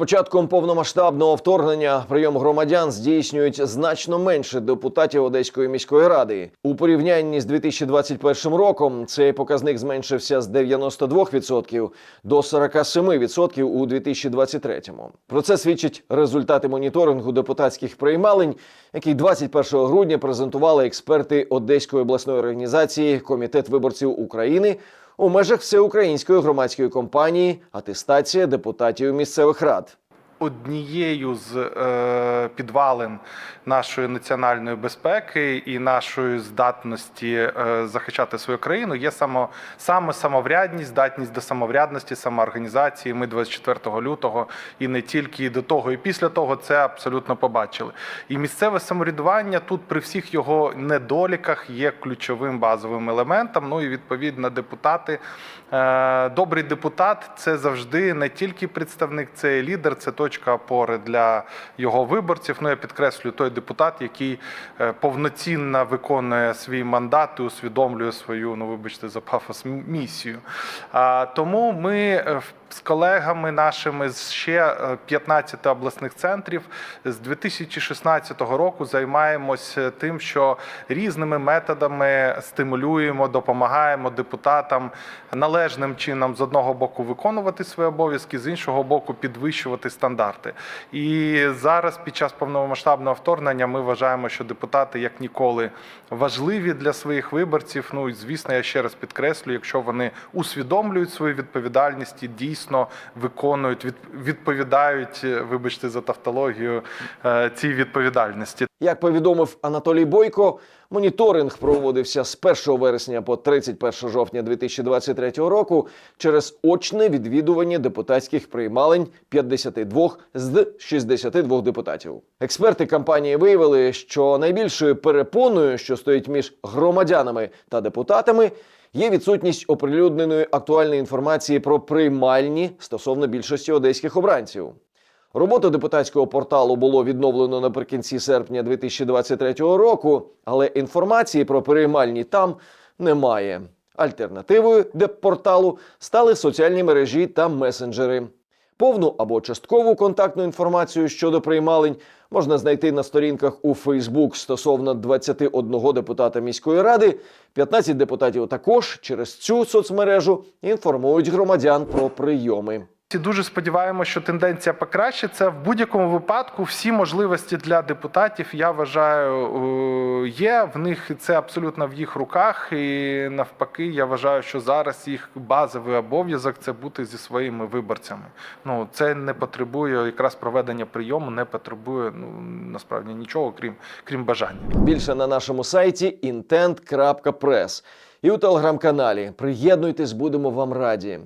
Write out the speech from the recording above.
початком повномасштабного вторгнення прийом громадян здійснюють значно менше депутатів Одеської міської ради. У порівнянні з 2021 роком цей показник зменшився з 92% до 47% у 2023. Про це свідчать результати моніторингу депутатських приймалень, який 21 грудня презентували експерти Одеської обласної організації Комітет виборців України у межах всеукраїнської громадської компанії Атестація депутатів місцевих рад. Однією з е, підвалин нашої національної безпеки і нашої здатності е, захищати свою країну є само, саме самоврядність, здатність до самоврядності, самоорганізації. Ми 24 лютого і не тільки і до того, і після того це абсолютно побачили. І місцеве самоврядування тут при всіх його недоліках є ключовим базовим елементом. Ну і відповідно депутати. Е, Добрий депутат це завжди не тільки представник, це лідер, це точка опори для його виборців. Ну я підкреслюю той депутат, який е, повноцінно виконує свій мандат і усвідомлює свою, ну вибачте, за пафос місію. А, Тому ми е, в- з колегами нашими з ще е, 15 обласних центрів з 2016 року займаємося тим, що різними методами стимулюємо, допомагаємо депутатам належним чином з одного боку виконувати свої обов'язки, з іншого боку підвищувати стандарти. І зараз, під час повномасштабного вторгнення, ми вважаємо, що депутати як ніколи важливі для своїх виборців. Ну і звісно, я ще раз підкреслю, якщо вони усвідомлюють свою відповідальність і дійсно виконують, відповідають, е, вибачте за тавтологію, е, цій відповідальності. Як повідомив Анатолій Бойко, моніторинг проводився з 1 вересня по 31 жовтня 2023 року через очне відвідування депутатських приймалень 52 з 62 депутатів. Експерти кампанії виявили, що найбільшою перепоною, що стоїть між громадянами та депутатами, є відсутність оприлюдненої актуальної інформації про приймальні стосовно більшості одеських обранців. Роботу депутатського порталу було відновлено наприкінці серпня 2023 року, але інформації про приймальні там немає. Альтернативою деппорталу стали соціальні мережі та месенджери. Повну або часткову контактну інформацію щодо приймалень можна знайти на сторінках у Фейсбук стосовно 21 депутата міської ради. 15 депутатів також через цю соцмережу інформують громадян про прийоми. Дуже сподіваємося, що тенденція покращиться. В будь-якому випадку всі можливості для депутатів, я вважаю, е, є. В них це абсолютно в їх руках. І навпаки, я вважаю, що зараз їх базовий обов'язок це бути зі своїми виборцями. Ну це не потребує якраз проведення прийому, не потребує ну насправді нічого, крім крім бажання. Більше на нашому сайті intent.press і у телеграм-каналі. Приєднуйтесь, будемо вам раді.